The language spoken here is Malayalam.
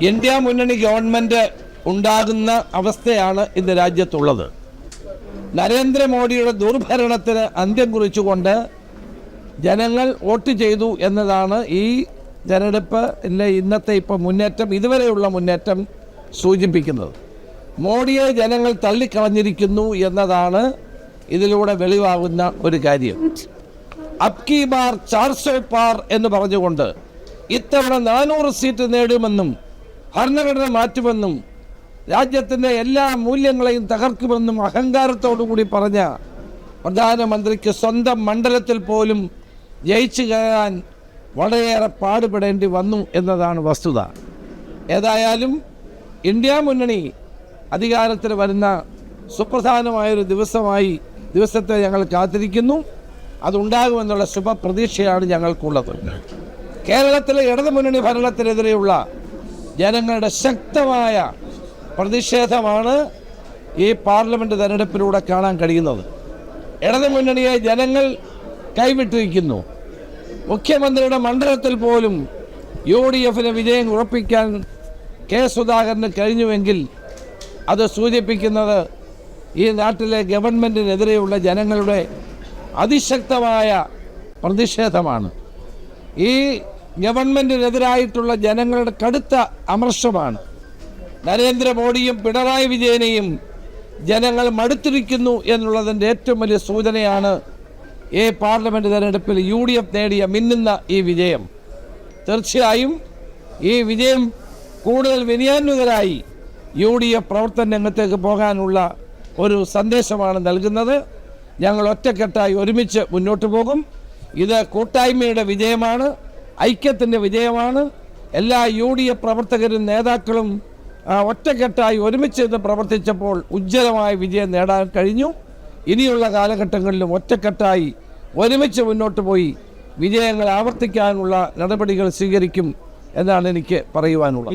ഇന്ത്യ മുന്നണി ഗവൺമെന്റ് ഉണ്ടാകുന്ന അവസ്ഥയാണ് ഇന്ന് രാജ്യത്തുള്ളത്. നരേന്ദ്രമോദിയുടെ ദുർഭരണത്തിന് അന്ത്യം കുറിച്ചുകൊണ്ട് ജനങ്ങൾ വോട്ട് ചെയ്തു എന്നതാണ് ഈ തെരഞ്ഞെടുപ്പ് ഇന്നത്തെ ഇപ്പോൾ മുന്നേറ്റം ഇതുവരെയുള്ള മുന്നേറ്റം സൂചിപ്പിക്കുന്നത്. മോഡിയെ ജനങ്ങൾ തള്ളിക്കളഞ്ഞിരിക്കുന്നു എന്നതാണ് ഇതിലൂടെ വെളിവാകുന്ന ഒരു കാര്യം. അബ്കി ബാർ ചാർസോ പാർ എന്ന് പറഞ്ഞുകൊണ്ട് ഇത്തവണ നാനൂറ് സീറ്റ് നേടുമെന്നും ഭരണഘടന മാറ്റുമെന്നും രാജ്യത്തിന്റെ എല്ലാ മൂല്യങ്ങളെയും തകർക്കുമെന്നും അഹങ്കാരത്തോടു കൂടി പറഞ്ഞ പ്രധാനമന്ത്രിക്ക് സ്വന്തം മണ്ഡലത്തിൽ പോലും ജയിച്ചു കയറാൻ വളരെയേറെ പാടുപെടേണ്ടി വന്നു എന്നതാണ് വസ്തുത. ഏതായാലും ഇന്ത്യ മുന്നണി അധികാരത്തിൽ വരുന്ന സുപ്രധാനമായൊരു ദിവസമായി ദിവസത്തെ ഞങ്ങൾ കാത്തിരിക്കുന്നു. അതുണ്ടാകുമെന്നുള്ള ശുഭപ്രതീക്ഷയാണ് ഞങ്ങൾക്കുള്ളത്. കേരളത്തിലെ ഇടതുമുന്നണി ഭരണത്തിനെതിരെയുള്ള ജനങ്ങളുടെ ശക്തമായ പ്രതിഷേധമാണ് ഈ പാർലമെന്റ് തെരഞ്ഞെടുപ്പിലൂടെ കാണാൻ കഴിയുന്നത്. ഇടതുമുന്നണിയെ ജനങ്ങൾ കൈവിട്ടിരിക്കുന്നു. മുഖ്യമന്ത്രിയുടെ മണ്ഡലത്തിൽ പോലും യു ഡി എഫിന് വിജയം ഉറപ്പിക്കാൻ കെ സുധാകരന് കഴിഞ്ഞുവെങ്കിൽ അത് സൂചിപ്പിക്കുന്നത് ഈ നാട്ടിലെ ഗവൺമെന്റിനെതിരെയുള്ള ജനങ്ങളുടെ അതിശക്തമായ പ്രതിഷേധമാണ്. ഈ ഗവൺമെന്റിനെതിരായിട്ടുള്ള ജനങ്ങളുടെ കടുത്ത അമർഷമാണ്. നരേന്ദ്രമോദിയും പിണറായി വിജയനെയും ജനങ്ങൾ മടുത്തിരിക്കുന്നു എന്നുള്ളതിന്റെ ഏറ്റവും വലിയ സൂചനയാണ് ഈ പാർലമെന്റ് തെരഞ്ഞെടുപ്പിൽ യു ഡി എഫ് നേടിയ മിന്നുന്ന ഈ വിജയം. തീർച്ചയായും ഈ വിജയം കൂടുതൽ വിനയാന്വിതരായി യു ഡി എഫ് പ്രവർത്തന രംഗത്തേക്ക് പോകാനുള്ള ഒരു സന്ദേശമാണ് നൽകുന്നത്. ഞങ്ങൾ ഒറ്റക്കെട്ടായി ഒരുമിച്ച് മുന്നോട്ട് പോകും. ഇത് കൂട്ടായ്മയുടെ വിജയമാണ്. ഐക്യത്തിന്റെ വിജയമാണ്. എല്ലാ യു ഡി എഫ് പ്രവർത്തകരും നേതാക്കളും ഒറ്റക്കെട്ടായി ഒരുമിച്ച് ഇന്ന് പ്രവർത്തിച്ചപ്പോൾ ഉജ്ജ്വലമായ വിജയം നേടാൻ കഴിഞ്ഞു. ഇനിയുള്ള കാലഘട്ടങ്ങളിലും ഒറ്റക്കെട്ടായി ഒരുമിച്ച് മുന്നോട്ട് പോയി വിജയങ്ങൾ ആവർത്തിക്കാനുള്ള നടപടികൾ സ്വീകരിക്കും എന്നാണ് എനിക്ക് പറയുവാനുള്ളത്.